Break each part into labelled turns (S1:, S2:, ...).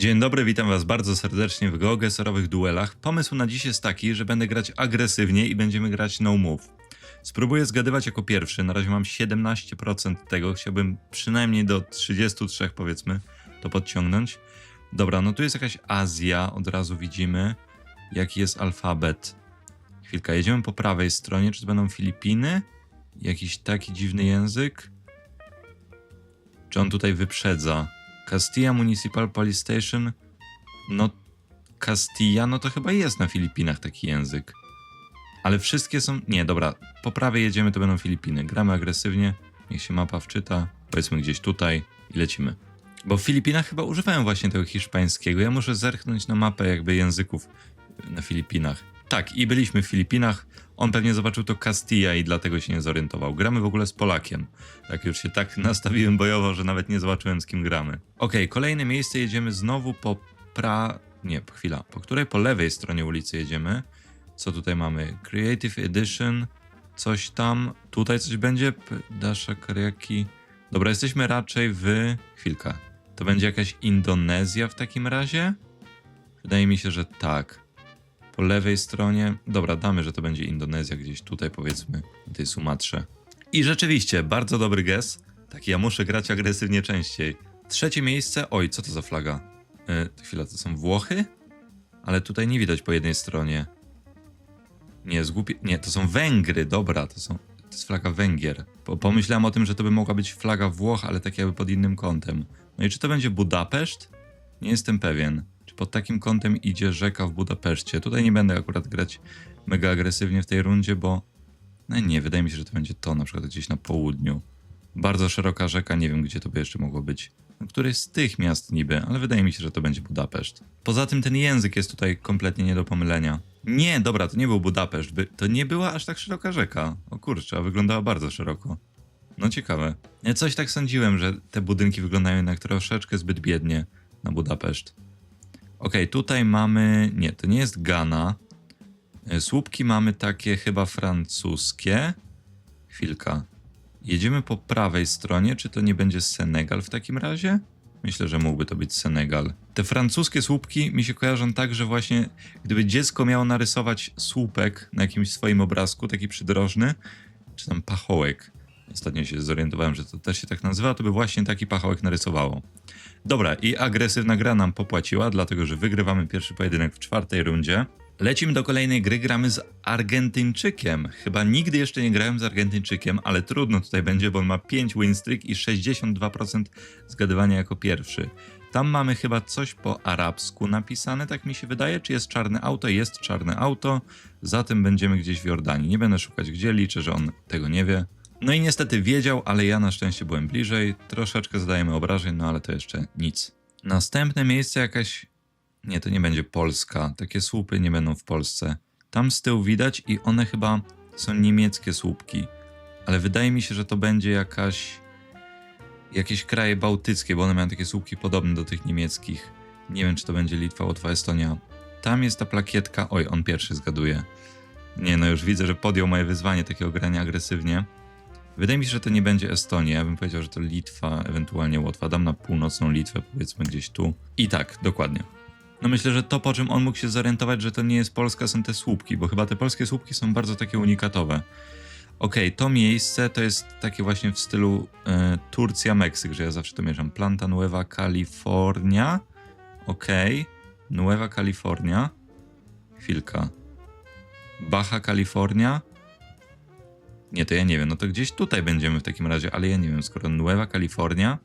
S1: Dzień dobry, witam was bardzo serdecznie w geogeserowych duelach. Pomysł na dziś jest taki, że będę grać agresywnie i będziemy grać no move. Spróbuję zgadywać jako pierwszy, na razie mam 17% tego, chciałbym przynajmniej do 33 powiedzmy to podciągnąć. Dobra, no tu jest jakaś Azja, od razu widzimy jaki jest alfabet. Chwilka, jedziemy po prawej stronie, czy to będą Filipiny? Jakiś taki dziwny język? Czy on tutaj wyprzedza? Castilla Municipal Police Station. No, Castilla, no to chyba jest na Filipinach taki język. Ale wszystkie są. Nie, dobra, po prawej jedziemy, to będą Filipiny. Gramy agresywnie, niech się mapa wczyta. Powiedzmy gdzieś tutaj i lecimy. Bo w Filipinach chyba używają właśnie tego hiszpańskiego. Ja muszę zerknąć na mapę jakby języków na Filipinach. Tak, i byliśmy w Filipinach. On pewnie zobaczył to Castilla i dlatego się nie zorientował. Gramy w ogóle z Polakiem. Tak już się tak nastawiłem bojowo, że nawet nie zobaczyłem z kim gramy. Okej, kolejne miejsce jedziemy znowu po pra... Nie, chwila. Po której po lewej stronie ulicy jedziemy? Co tutaj mamy? Creative Edition, coś tam. Tutaj coś będzie? Dasha Kariaki. Dobra, jesteśmy raczej w... Chwilka. To będzie jakaś Indonezja w takim razie? Wydaje mi się, że tak. Po lewej stronie. Dobra, damy, że to będzie Indonezja gdzieś tutaj, powiedzmy, na tej Sumatrze. I rzeczywiście, bardzo dobry guess. Tak, ja muszę grać agresywnie częściej. Trzecie miejsce. Oj, co to za flaga? Yy, chwila, to są Włochy? Ale tutaj nie widać po jednej stronie. Nie, zgłupie... Nie, to są Węgry, dobra, to są... To jest flaga Węgier. Po, pomyślałem o tym, że to by mogła być flaga Włoch, ale tak jakby pod innym kątem. No i czy to będzie Budapeszt? Nie jestem pewien. Czy pod takim kątem idzie rzeka w Budapeszcie? Tutaj nie będę akurat grać mega agresywnie w tej rundzie, bo... No nie, wydaje mi się, że to będzie to, na przykład gdzieś na południu. Bardzo szeroka rzeka, nie wiem gdzie to by jeszcze mogło być. No, któreś z tych miast niby, ale wydaje mi się, że to będzie Budapeszt. Poza tym ten język jest tutaj kompletnie nie do pomylenia. Nie, dobra, to nie był Budapeszt, to nie była aż tak szeroka rzeka. O kurczę, a wyglądała bardzo szeroko. No ciekawe. Ja coś tak sądziłem, że te budynki wyglądają jednak troszeczkę zbyt biednie na Budapeszt. Okej, tutaj mamy... Nie, to nie jest Ghana. E, Słupki mamy takie chyba francuskie. Chwilka. Jedziemy po prawej stronie, czy to nie będzie Senegal w takim razie? Myślę, że mógłby to być Senegal. Te francuskie słupki mi się kojarzą tak, że właśnie gdyby dziecko miało narysować słupek na jakimś swoim obrazku, taki przydrożny, czy tam pachołek, ostatnio się zorientowałem, że to też się tak nazywa, to by właśnie taki pachołek narysowało. Dobra, i agresywna gra nam popłaciła, dlatego że wygrywamy pierwszy pojedynek w czwartej rundzie. Lecimy do kolejnej gry, gramy z Argentyńczykiem. Chyba nigdy jeszcze nie grałem z Argentyńczykiem, ale trudno tutaj będzie, bo on ma 5 win streak i 62% zgadywania jako pierwszy. Tam mamy chyba coś po arabsku napisane, tak mi się wydaje. Czy jest czarne auto? Jest czarne auto. Zatem będziemy gdzieś w Jordanii. Nie będę szukać gdzie, liczę, że on tego nie wie. No i niestety wiedział, ale ja na szczęście byłem bliżej. Troszeczkę zadajemy obrażeń, no ale to jeszcze nic. Następne miejsce jakaś nie, to nie będzie Polska. Takie słupy nie będą w Polsce. Tam z tyłu widać i one chyba są niemieckie słupki. Ale wydaje mi się, że to będzie jakaś. jakieś kraje bałtyckie, bo one mają takie słupki podobne do tych niemieckich. Nie wiem, czy to będzie Litwa, Łotwa, Estonia. Tam jest ta plakietka. Oj, on pierwszy zgaduje. Nie, no już widzę, że podjął moje wyzwanie takiego grania agresywnie. Wydaje mi się, że to nie będzie Estonia. Ja bym powiedział, że to Litwa, ewentualnie Łotwa. Dam na północną Litwę, powiedzmy gdzieś tu. I tak, dokładnie. No myślę, że to po czym on mógł się zorientować, że to nie jest Polska, są te słupki, bo chyba te polskie słupki są bardzo takie unikatowe. Okej, to miejsce to jest takie właśnie w stylu e, Turcja, Meksyk, że ja zawsze to mierzam. Planta Nueva California. Okej, Nueva California. Chwilka. Baja California. Nie, to ja nie wiem, no to gdzieś tutaj będziemy w takim razie, ale ja nie wiem, skoro Nueva California,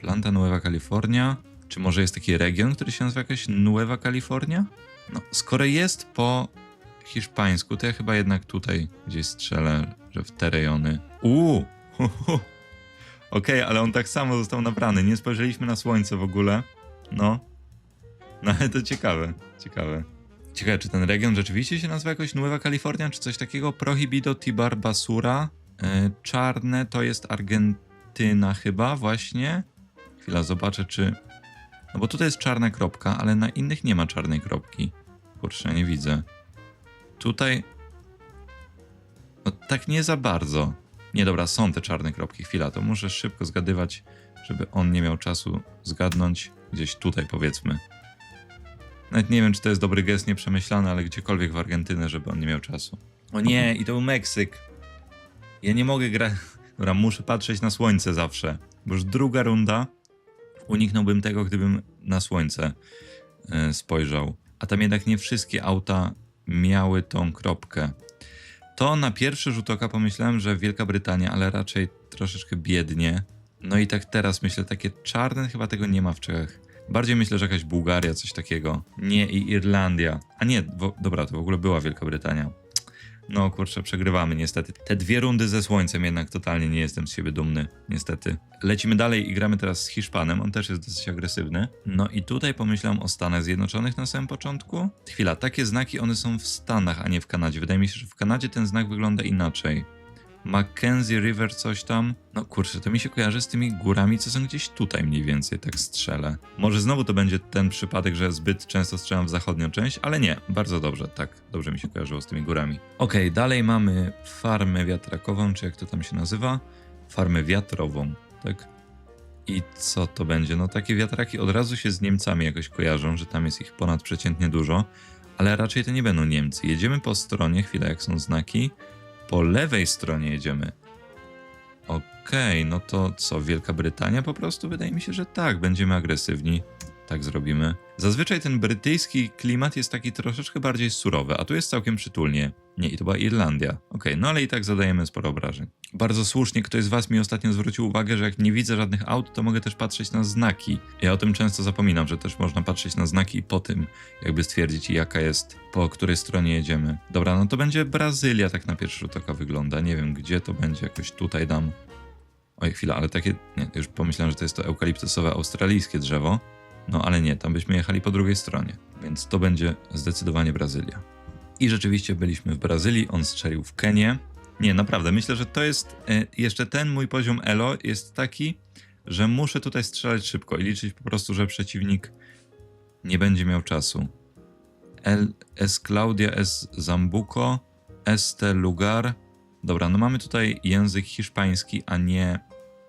S1: Planta Nueva California, czy może jest taki region, który się nazywa jakaś Nueva California? No, skoro jest po hiszpańsku, to ja chyba jednak tutaj gdzieś strzelę, że w te rejony. Uuu! Okej, ale on tak samo został nabrany. Nie spojrzeliśmy na słońce w ogóle. No. No ale to ciekawe, ciekawe. Ciekawe, czy ten region rzeczywiście się nazywa jakoś Nueva California, czy coś takiego? Prohibido Tibar Basura. Yy, czarne to jest Argentyna chyba właśnie. Chwila, zobaczę, czy... No bo tutaj jest czarna kropka, ale na innych nie ma czarnej kropki. Kurczę, nie widzę. Tutaj... No tak nie za bardzo. Nie, dobra, są te czarne kropki. Chwila, to muszę szybko zgadywać, żeby on nie miał czasu zgadnąć. Gdzieś tutaj powiedzmy. Nawet nie wiem, czy to jest dobry gest, nieprzemyślany, ale gdziekolwiek w Argentynę, żeby on nie miał czasu. O nie, i to był Meksyk. Ja nie mogę grać. Dobra, muszę patrzeć na słońce zawsze. Bo już druga runda. Uniknąłbym tego, gdybym na słońce e, spojrzał. A tam jednak nie wszystkie auta miały tą kropkę. To na pierwszy rzut oka pomyślałem, że Wielka Brytania, ale raczej troszeczkę biednie. No i tak teraz myślę, takie czarne chyba tego nie ma w Czechach. Bardziej myślę, że jakaś Bułgaria, coś takiego. Nie, i Irlandia. A nie, wo, dobra, to w ogóle była Wielka Brytania. No kurczę, przegrywamy niestety. Te dwie rundy ze słońcem jednak totalnie nie jestem z siebie dumny, niestety. Lecimy dalej i gramy teraz z Hiszpanem, on też jest dosyć agresywny. No i tutaj pomyślałem o Stanach Zjednoczonych na samym początku. Chwila, takie znaki one są w Stanach, a nie w Kanadzie. Wydaje mi się, że w Kanadzie ten znak wygląda inaczej. Mackenzie River coś tam. No kurczę, to mi się kojarzy z tymi górami, co są gdzieś tutaj mniej więcej, tak strzelę. Może znowu to będzie ten przypadek, że zbyt często strzelam w zachodnią część, ale nie, bardzo dobrze, tak, dobrze mi się kojarzyło z tymi górami. Okej, dalej mamy farmę wiatrakową, czy jak to tam się nazywa? Farmę wiatrową, tak? I co to będzie? No takie wiatraki od razu się z Niemcami jakoś kojarzą, że tam jest ich ponadprzeciętnie dużo, ale raczej to nie będą Niemcy. Jedziemy po stronie, chwila jak są znaki, po lewej stronie jedziemy. Okej, no to co, Wielka Brytania po prostu? Wydaje mi się, że tak, będziemy agresywni. Tak zrobimy. Zazwyczaj ten brytyjski klimat jest taki troszeczkę bardziej surowy, a tu jest całkiem przytulnie. Nie, i to była Irlandia. Okej, no ale i tak zadajemy sporo obrażeń. Bardzo słusznie ktoś z was mi ostatnio zwrócił uwagę, że jak nie widzę żadnych aut, to mogę też patrzeć na znaki. Ja o tym często zapominam, że też można patrzeć na znaki i po tym jakby stwierdzić jaka jest, po której stronie jedziemy. Dobra, no to będzie Brazylia tak na pierwszy rzut oka wygląda. Nie wiem gdzie to będzie, jakoś tutaj dam. Oj, chwila, ale takie. Nie, już pomyślałem, że to jest to eukaliptusowe australijskie drzewo. No ale nie, tam byśmy jechali po drugiej stronie. Więc to będzie zdecydowanie Brazylia. I rzeczywiście byliśmy w Brazylii, on strzelił w Kenię. Nie, naprawdę, myślę, że to jest e, jeszcze ten mój poziom elo jest taki, że muszę tutaj strzelać szybko i liczyć po prostu, że przeciwnik nie będzie miał czasu. El, es Claudia, es Zambuco, este lugar. Dobra, no mamy tutaj język hiszpański, a nie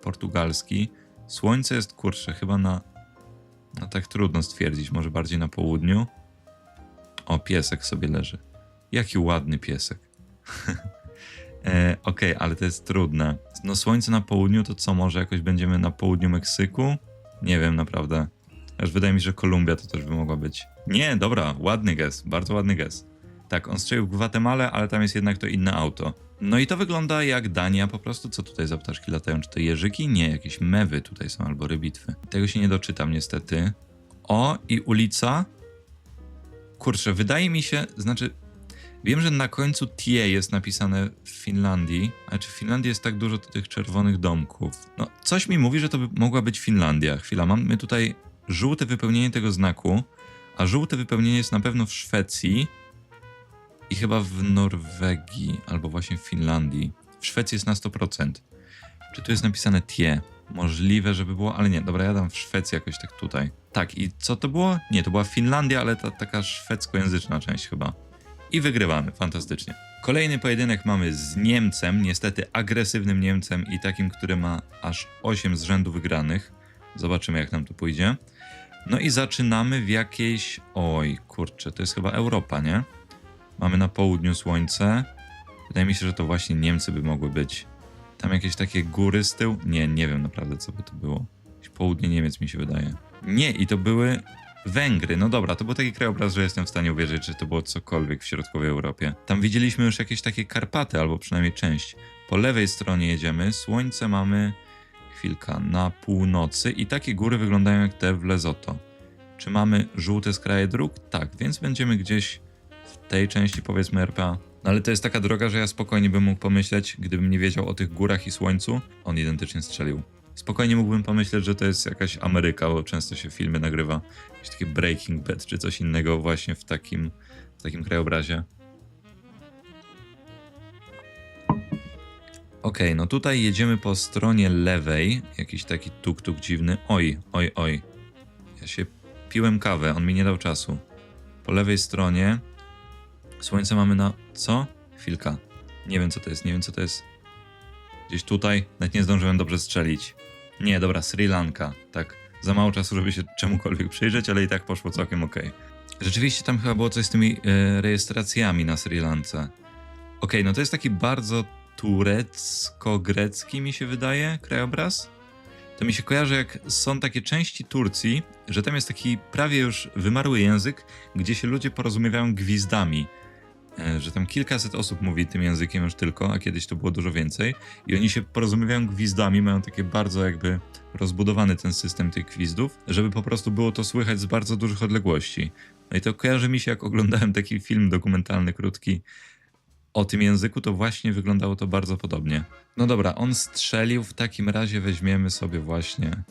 S1: portugalski. Słońce jest kurcze, chyba na. No tak trudno stwierdzić, może bardziej na południu. O, piesek sobie leży. Jaki ładny piesek. e, Okej, ale to jest trudne. No słońce na południu, to co, może jakoś będziemy na południu Meksyku? Nie wiem, naprawdę. Aż wydaje mi się, że Kolumbia to też by mogła być. Nie, dobra, ładny gest, bardzo ładny gest. Tak, on strzelił w Gwatemalę, ale tam jest jednak to inne auto. No i to wygląda jak Dania, po prostu co tutaj za ptaszki latają? Czy to jeżyki? Nie, jakieś mewy tutaj są albo rybitwy. Tego się nie doczytam niestety. O, i ulica. Kurczę, wydaje mi się, znaczy Wiem, że na końcu Tie jest napisane w Finlandii, ale czy w Finlandii jest tak dużo tych czerwonych domków? No, coś mi mówi, że to by mogła być Finlandia. Chwila, mamy tutaj żółte wypełnienie tego znaku, a żółte wypełnienie jest na pewno w Szwecji i chyba w Norwegii, albo właśnie w Finlandii. W Szwecji jest na 100%. Czy tu jest napisane Tie? Możliwe, żeby było, ale nie, dobra, ja dam w Szwecji jakoś tak tutaj. Tak, i co to było? Nie, to była Finlandia, ale ta taka szwedzkojęzyczna część chyba i wygrywamy. Fantastycznie. Kolejny pojedynek mamy z Niemcem, niestety agresywnym Niemcem i takim, który ma aż 8 z rzędu wygranych. Zobaczymy, jak nam to pójdzie. No i zaczynamy w jakiejś. Oj, kurczę, to jest chyba Europa, nie? Mamy na południu słońce. Wydaje mi się, że to właśnie Niemcy by mogły być. Tam jakieś takie góry z tyłu? Nie, nie wiem naprawdę, co by to było. Jakieś południe Niemiec mi się wydaje. Nie, i to były Węgry, no dobra, to był taki krajobraz, że jestem w stanie uwierzyć, że to było cokolwiek w środkowej Europie. Tam widzieliśmy już jakieś takie Karpaty, albo przynajmniej część. Po lewej stronie jedziemy, słońce mamy chwilka na północy i takie góry wyglądają jak te w Lesotho. Czy mamy żółte skraje dróg? Tak, więc będziemy gdzieś tej części powiedzmy RPA. No ale to jest taka droga, że ja spokojnie bym mógł pomyśleć, gdybym nie wiedział o tych górach i słońcu, on identycznie strzelił. Spokojnie mógłbym pomyśleć, że to jest jakaś Ameryka, bo często się filmy nagrywa jakieś takie Breaking Bad czy coś innego właśnie w takim, w takim krajobrazie. Okej, no tutaj jedziemy po stronie lewej. Jakiś taki tuk-tuk dziwny. Oj, oj, oj. Ja się piłem kawę, on mi nie dał czasu. Po lewej stronie słońce mamy na... Co? Chwilka. Nie wiem co to jest, nie wiem co to jest. Gdzieś tutaj, nawet nie zdążyłem dobrze strzelić. Nie, dobra, Sri Lanka, tak. Za mało czasu, żeby się czemukolwiek przyjrzeć, ale i tak poszło całkiem ok. Rzeczywiście tam chyba było coś z tymi e, rejestracjami na Sri Lance. Okej, no to jest taki bardzo turecko-grecki mi się wydaje krajobraz. To mi się kojarzy jak są takie części Turcji, że tam jest taki prawie już wymarły język, gdzie się ludzie porozumiewają gwizdami. E, Że tam kilkaset osób mówi tym językiem już tylko, a kiedyś to było dużo więcej. I oni się porozumiewają gwizdami, mają takie bardzo jakby rozbudowany ten system tych gwizdów, żeby po prostu było to słychać z bardzo dużych odległości. No i to kojarzy mi się, jak oglądałem taki film dokumentalny krótki o tym języku, to właśnie wyglądało to bardzo podobnie. No dobra, on strzelił, w takim razie weźmiemy sobie właśnie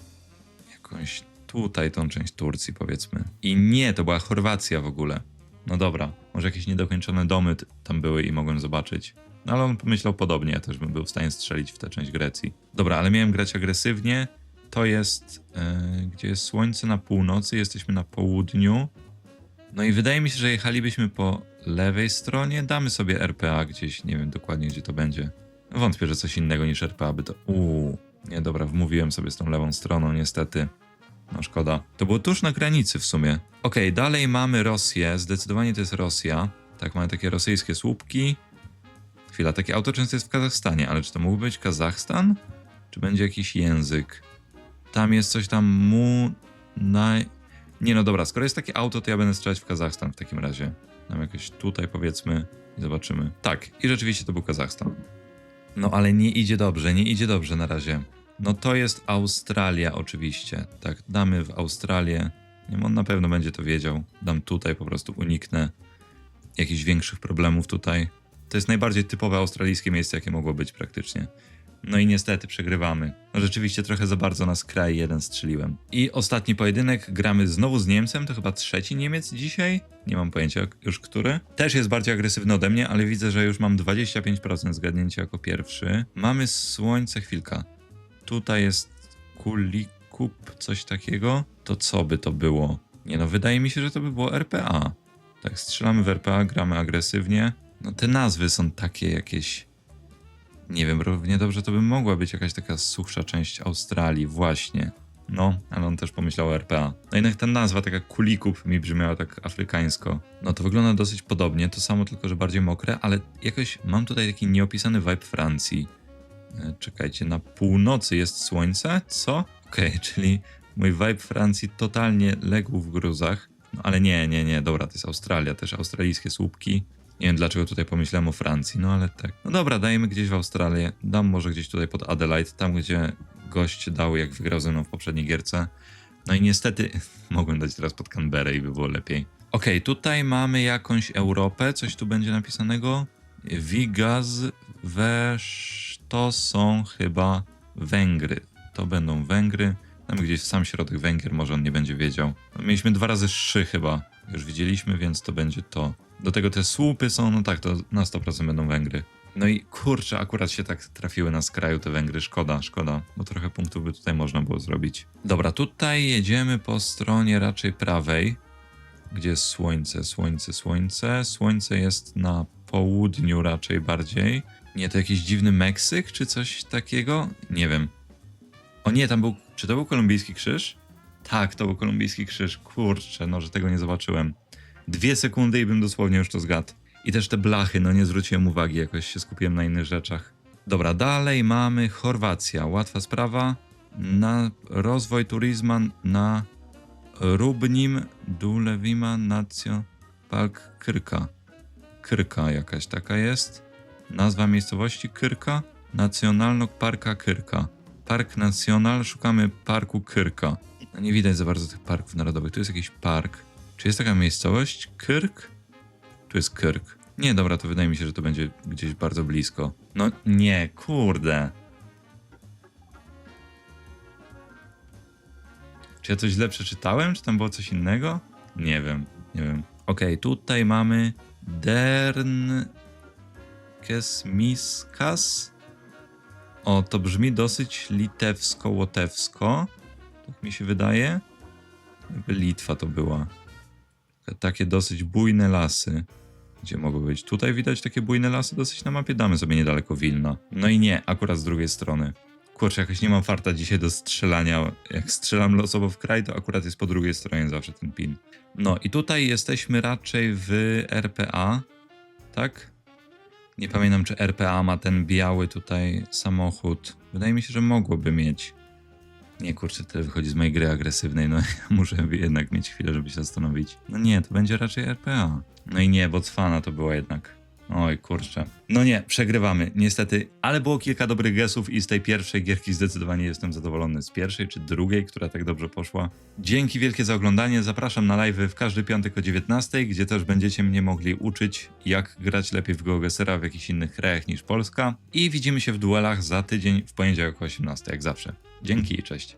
S1: jakąś tutaj tą część Turcji, powiedzmy. I nie, to była Chorwacja w ogóle. No dobra, może jakieś niedokończone domy tam były i mogłem zobaczyć. No ale on pomyślał podobnie, ja też bym był w stanie strzelić w tę część Grecji. Dobra, ale miałem grać agresywnie. To jest, e, gdzie jest słońce na północy, jesteśmy na południu. No i wydaje mi się, że jechalibyśmy po lewej stronie. Damy sobie RPA gdzieś, nie wiem dokładnie gdzie to będzie. Wątpię, że coś innego niż RPA by to. Uuu, nie dobra, wmówiłem sobie z tą lewą stroną, niestety. No szkoda. To było tuż na granicy w sumie. Okej, dalej mamy Rosję. Zdecydowanie to jest Rosja. Tak, mamy takie rosyjskie słupki. Chwila, takie auto często jest w Kazachstanie, ale czy to mógł być Kazachstan? Czy będzie jakiś język? Tam jest coś tam mu... Naj... Nie no dobra, skoro jest takie auto, to ja będę strzelać w Kazachstan w takim razie. Tam jakoś tutaj powiedzmy i zobaczymy. Tak, i rzeczywiście to był Kazachstan. No ale nie idzie dobrze, nie idzie dobrze na razie. No to jest Australia oczywiście. Tak, damy w Australię. Nie on na pewno będzie to wiedział. Dam tutaj, po prostu uniknę jakichś większych problemów tutaj. To jest najbardziej typowe australijskie miejsce, jakie mogło być praktycznie. No i niestety przegrywamy. No rzeczywiście trochę za bardzo nas kraj jeden strzeliłem. I ostatni pojedynek gramy znowu z Niemcem, to chyba trzeci Niemiec dzisiaj? Nie mam pojęcia już który. Też jest bardziej agresywny ode mnie, ale widzę, że już mam 25% zgadnięcia jako pierwszy. Mamy słońce, chwilka. Tutaj jest kulikup, coś takiego. To co by to było? Nie no, wydaje mi się, że to by było RPA. Tak, strzelamy w RPA, gramy agresywnie. No te nazwy są takie jakieś... Nie wiem, równie dobrze to by mogła być jakaś taka suchsza część Australii, właśnie. No, ale on też pomyślał o RPA. No jednak ta nazwa, taka kulikup, mi brzmiała tak afrykańsko. No to wygląda dosyć podobnie, to samo tylko, że bardziej mokre, ale jakoś mam tutaj taki nieopisany vibe Francji. E, Czekajcie, na północy jest słońce? Co? Okej, czyli mój vibe Francji totalnie legł w gruzach. No ale nie, nie, nie, dobra, to jest Australia, też australijskie słupki. Nie wiem dlaczego tutaj pomyślałem o Francji, no ale tak. No dobra, dajemy gdzieś w Australię. Dam może gdzieś tutaj pod Adelaide, tam gdzie gość dał, jak wygrał ze mną w poprzedniej gierce. No i niestety mogłem dać teraz pod Canberra i by było lepiej. Okej, tutaj mamy jakąś Europę, coś tu będzie napisanego. Vigaz, Wesz, to są chyba Węgry. To będą Węgry. Tam gdzieś w sam środek Węgier, może on nie będzie wiedział. Mieliśmy dwa razy szy chyba. Już widzieliśmy, więc to będzie to. Do tego te słupy są, no tak, to na 100% będą Węgry. No i kurczę, akurat się tak trafiły na skraju te Węgry. Szkoda, szkoda, bo trochę punktów by tutaj można było zrobić. Dobra, tutaj jedziemy po stronie raczej prawej. Gdzie jest słońce, słońce, słońce. Słońce jest na południu raczej bardziej. Nie, to jakiś dziwny Meksyk czy coś takiego? Nie wiem. O nie, tam był. Czy to był kolumbijski krzyż? Tak, to był kolumbijski krzyż. Kurczę, no, że tego nie zobaczyłem. Dwie sekundy i bym dosłownie już to zgadł. I też te blachy, no nie zwróciłem uwagi, jakoś się skupiłem na innych rzeczach. Dobra, dalej mamy Chorwacja. Łatwa sprawa. Na rozwój turizma na Rubnim Dulewima Nacjo Park Krka. Krka jakaś taka jest. Nazwa miejscowości Kyrka. Nacjonalno Parka Kyrka. Park Nacjonal, szukamy parku Kyrka. No nie widać za bardzo tych parków narodowych. Tu jest jakiś park. Czy jest taka miejscowość? Kyrk? Tu jest Kyrk. Nie, dobra, to wydaje mi się, że to będzie gdzieś bardzo blisko. No nie, kurde. Czy ja coś źle przeczytałem? Czy tam było coś innego? Nie wiem, nie wiem. Okej, tutaj mamy Dern Kesmiskas. O, to brzmi dosyć litewsko-łotewsko. Tak mi się wydaje. Jakby Litwa to była. Takie dosyć bujne lasy. Gdzie mogą być? Tutaj widać takie bujne lasy dosyć na mapie. Damy sobie niedaleko Wilna. No i nie, akurat z drugiej strony. Kurczę, jakoś nie mam farta dzisiaj do strzelania. Jak strzelam losowo w kraj, to akurat jest po drugiej stronie zawsze ten pin. No i tutaj jesteśmy raczej w RPA, tak? Nie pamiętam, czy RPA ma ten biały tutaj samochód. Wydaje mi się, że mogłoby mieć. Nie, kurczę, tyle wychodzi z mojej gry agresywnej, no ja muszę jednak mieć chwilę, żeby się zastanowić. No nie, to będzie raczej RPA. No i nie, Botswana to była jednak. Oj, kurczę. No nie, przegrywamy, niestety, ale było kilka dobrych gesów i z tej pierwszej gierki zdecydowanie jestem zadowolony. Z pierwszej czy drugiej, która tak dobrze poszła. Dzięki wielkie za oglądanie, zapraszam na live w każdy piątek o 19, gdzie też będziecie mnie mogli uczyć, jak grać lepiej w GeoGesera w jakichś innych krajach niż Polska. I widzimy się w duelach za tydzień w poniedziałek o 18, jak zawsze. Dzięki i cześć.